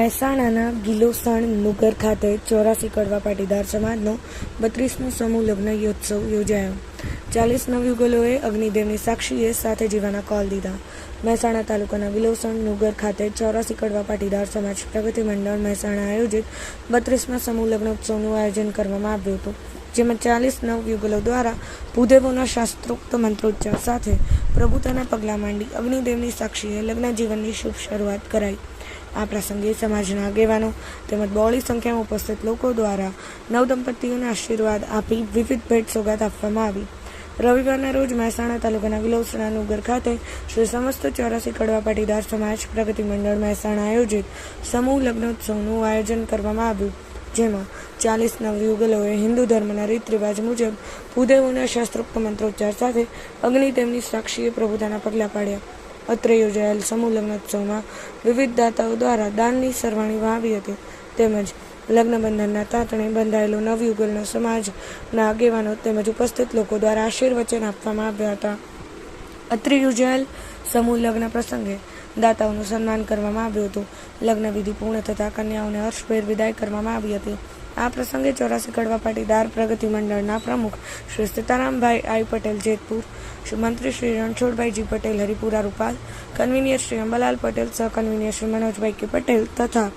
મહેસાણાના ગિલોસણ નુગર ખાતે ચોરાસી કડવા પાટીદાર સમાજનો બત્રીસમો સમૂહ લગ્ન યોત્સવ યોજાયો. ચાલીસ નવયુગલોએ અગ્નિદેવની સાક્ષીએ સાથે જીવાના કોલ દીધા. મહેસાણા તાલુકાના વિલોસણ નુગર ખાતે ચોરાસી કડવા પાટીદાર સમાજ પ્રગતિ મંડળ મહેસાણા આયોજિત બત્રીસમા સમૂહ લગ્નોત્સવનું આયોજન કરવામાં આવ્યું હતું, જેમાં ચાલીસ નવયુગલો દ્વારા ભૂદેવોના શાસ્ત્રોક્ત મંત્રોચ્ચાર સાથે પ્રભુતાના પગલાં માંડી અગ્નિદેવની સાક્ષીએ લગ્ન જીવનની શુભ શરૂઆત કરાઈ. આ પ્રસંગે સમાજના આગેવાનો તેમજ બહોળી સંખ્યામાં ઉપસ્થિત લોકો દ્વારા નવદંપતીઓને આશીર્વાદ આપી વિવિધ ભેટ સોગાદ આપવામાં આવી. રવિવારના રોજ મહેસાણા તાલુકાના વિલોસણા નુગર ખાતે શ્રી સમસ્ત ચોરાસી કડવા પાટીદાર સમાજ પ્રગતિ મંડળ મહેસાણા આયોજિત સમૂહ લગ્નોત્સવનું આયોજન કરવામાં આવ્યું, જેમાં ચાલીસ નવયુગલોએ હિન્દુ ધર્મના રીત રિવાજ મુજબ ભૂદેવોના શાસ્ત્રોક્ત મંત્રોચ્ચાર સાથે અગ્નિ તેમની સાક્ષીએ પ્રભુતાના પગલાં પાડ્યા. અત્રે યોજાયેલ સમૂહ લગ્નોત્સવમાં વિવિધ દાતાઓ દ્વારા દાનની સરવાણીમાં આવી હતી. તેમજ લગ્ન બંધનના તાતણે બંધાયેલો નવયુગલનો સમાજના આગેવાનો તેમજ ઉપસ્થિત લોકો દ્વારા આશીર્વચન આપવામાં આવ્યા હતા. અત્રે યોજાયેલ સમૂહ લગ્ન પ્રસંગે દાતાઓનું સન્માન કરવામાં આવ્યું હતું. લગ્ન વિધિ પૂર્ણ થતાં કન્યાઓને હર્ષભેર વિદાય કરવામાં આવી હતી. આ પ્રસંગે ચોરાસી કડવા પાટીદાર પ્રગતિ મંડળના પ્રમુખ શ્રી સીતારામભાઈ આઈ પટેલ, જેતપુર મંત્રી શ્રી રણછોડભાઈજી પટેલ, હરિપુરા રૂપાલ કન્વીનિયર શ્રી અંબાલાલ પટેલ સહ કન્વીનિયર શ્રી મનોજભાઈ કે પટેલ તથા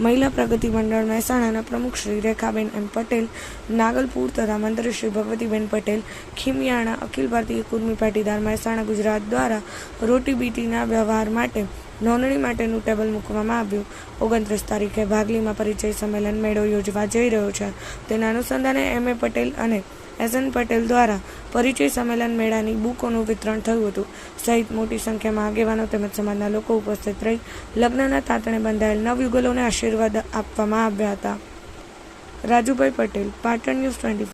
મહિલા પ્રગતિ મંડળ મહેસાણાના પ્રમુખ શ્રી રેખાબેન એમ પટેલ, નાગલપુર તથા મંત્રી શ્રી ભગવતીબેન પટેલ, ખીમિયાણા, અખિલ ભારતીય કુર્મી પાટીદાર મહેસાણા ગુજરાત દ્વારા રોટી બીટીના વ્યવહાર માટે નોંધણી માટેનું ટેબલ મૂકવામાં આવ્યું. ઓગણત્રીસ તારીખે ભાગલીમાં પરિચય સંમેલન મેળો યોજવા જઈ રહ્યો છે. તેના અનુસંધાને એમ. એ. પટેલ અને એસ. એન. પટેલ દ્વારા પરિચય સંમેલન મેળાની બુકોનું વિતરણ થયું હતું. સહિત મોટી સંખ્યામાં આગેવાનો તેમજ સમાજના લોકો ઉપસ્થિત રહી લગ્નના તાંતણે બંધાયેલ નવયુગલોને આશીર્વાદ આપવામાં આવ્યા હતા. Rajubhai Patel, Patan news twenty